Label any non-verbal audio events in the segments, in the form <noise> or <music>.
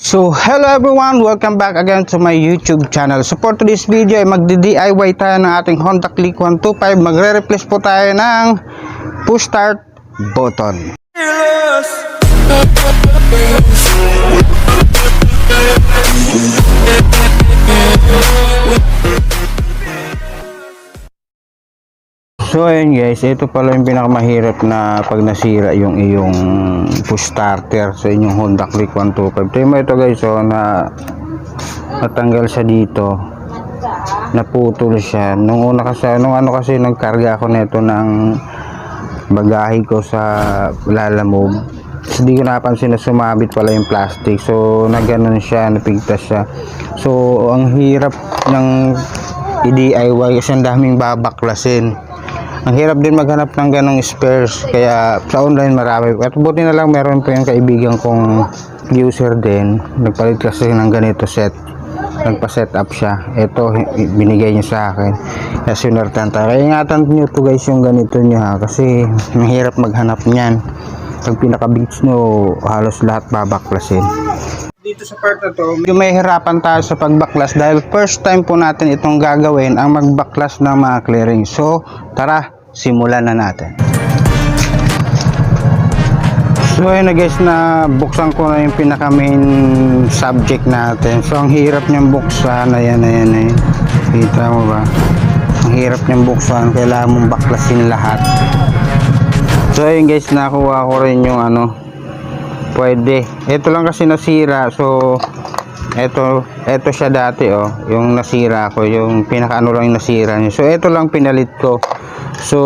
So, hello everyone! Welcome back again to my YouTube channel. So, for today's video ay magdi-DIY tayo ng ating Honda Click 125. Magre-replace po tayo ng push start button. So ayun guys, ito pala yung pinakamahirap na pag nasira yung iyong push starter sa inyong Honda Click 125. Tingnan ito guys, oh, na natanggal siya dito. Naputol siya. Nung una kasi, nung ano kasi nagkarga ako nito ng bagahe ko sa lalamove. Tapos Hindi ko napansin na sumabit pala yung plastic. So, naganon siya, napigtas siya. So, ang hirap ng i-DIY kasi ang daming babaklasin. Ang hirap din maghanap ng ganong spares. Kaya sa online marami. At buti na lang meron pa yung kaibigan kong user din. Nagpalit kasi ng ganito set. Nagpa-set up siya. Ito, binigay niya sa akin. Kaya sinertan tayo. Kaya ingatan niyo to guys yung ganito niya ha. Kasi mahirap maghanap niyan. Pag pinaka-beats nyo, halos lahat babaklasin dito sa part na to, medyo may hirapan tayo sa pagbaklas dahil first time po natin itong gagawin ang magbaklas ng mga clearing. So, tara, simulan na natin. So, ayun na guys, na buksan ko na yung pinaka main subject natin. So, ang hirap niyang buksan, ayan, ayan, ayan. Kita mo ba? Ang hirap niyang buksan, kailangan mong baklasin lahat. So, ayun guys, nakuha ko rin yung ano, Pwede. Ito lang kasi nasira. So, ito, ito siya dati, oh. Yung nasira ko. Yung pinakaano lang yung nasira niya. So, ito lang pinalit ko. So,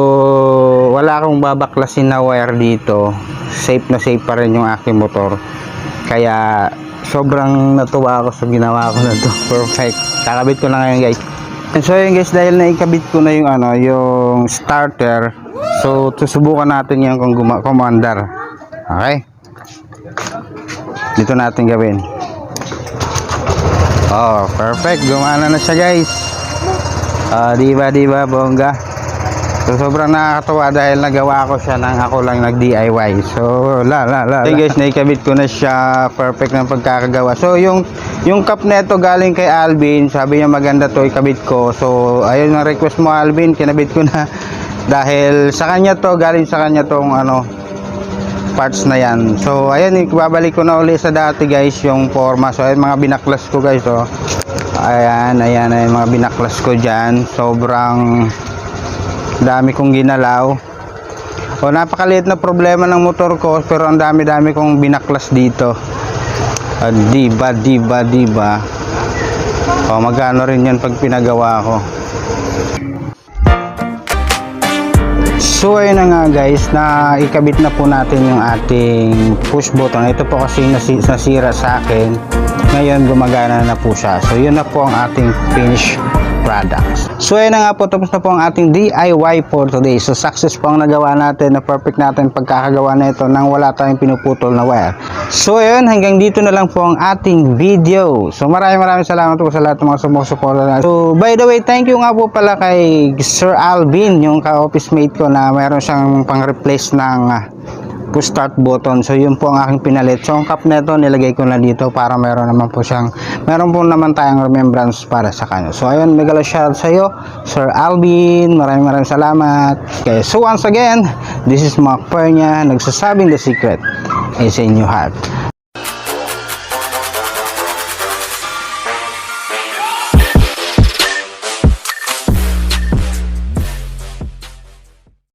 wala akong babaklasin na wire dito. Safe na safe pa rin yung aking motor. Kaya, sobrang natuwa ako sa ginawa ko na to. <laughs> Perfect. Kakabit ko na ngayon, guys. And so, yun guys, dahil naikabit ko na yung ano, yung starter. So, susubukan natin yan kung guma- commander. Okay? Dito natin gawin. Oh perfect. Gumana na siya guys. Ah diba diba bongga? So sobrang nakakatuwa dahil nagawa ko siya nang ako lang nag DIY so la la la, hey guys naikabit ko na siya. Perfect ng pagkakagawa. So yung yung cup neto galing kay Alvin. Sabi niya maganda to ikabit ko. So ayun ang request mo Alvin. Kinabit ko na. <laughs> Dahil sa kanya to galing sa kanya tong ano parts na yan. So, ayan, ibabalik ko na uli sa dati guys, yung forma. So, ayan, mga binaklas ko guys, oh. Ayan, ayan, ayan, mga binaklas ko dyan. Sobrang dami kong ginalaw. O, napakaliit na problema ng motor ko, pero ang dami-dami kong binaklas dito. Ah, diba, diba, diba. O, magkano rin yan pag pinagawa ko. So ayun na nga guys, na ikabit na po natin yung ating push button. Ito po kasi nasi nasira sa akin. Ngayon gumagana na po siya. So yun na po ang ating finished products. So ayun na nga po, tapos na po ang ating DIY for today. So success po ang nagawa natin, na perfect natin pagkakagawa na ito nang wala tayong pinuputol na wire. So ayun, hanggang dito na lang po ang ating video. So maraming maraming salamat po sa lahat ng mga sumusuporta na. So by the way, thank you nga po pala kay Sir Alvin, yung ka-office mate ko na mayroon siyang pang-replace ng push start button. So yun po ang aking pinalit. So ang cup nito nilagay ko na dito para meron naman po siyang meron po naman tayong remembrance para sa kanya. So ayun, megalo shout sa iyo, Sir Alvin. Maraming maraming salamat. Okay, so once again, this is Mark Pernia nagsasabing the secret is in your heart.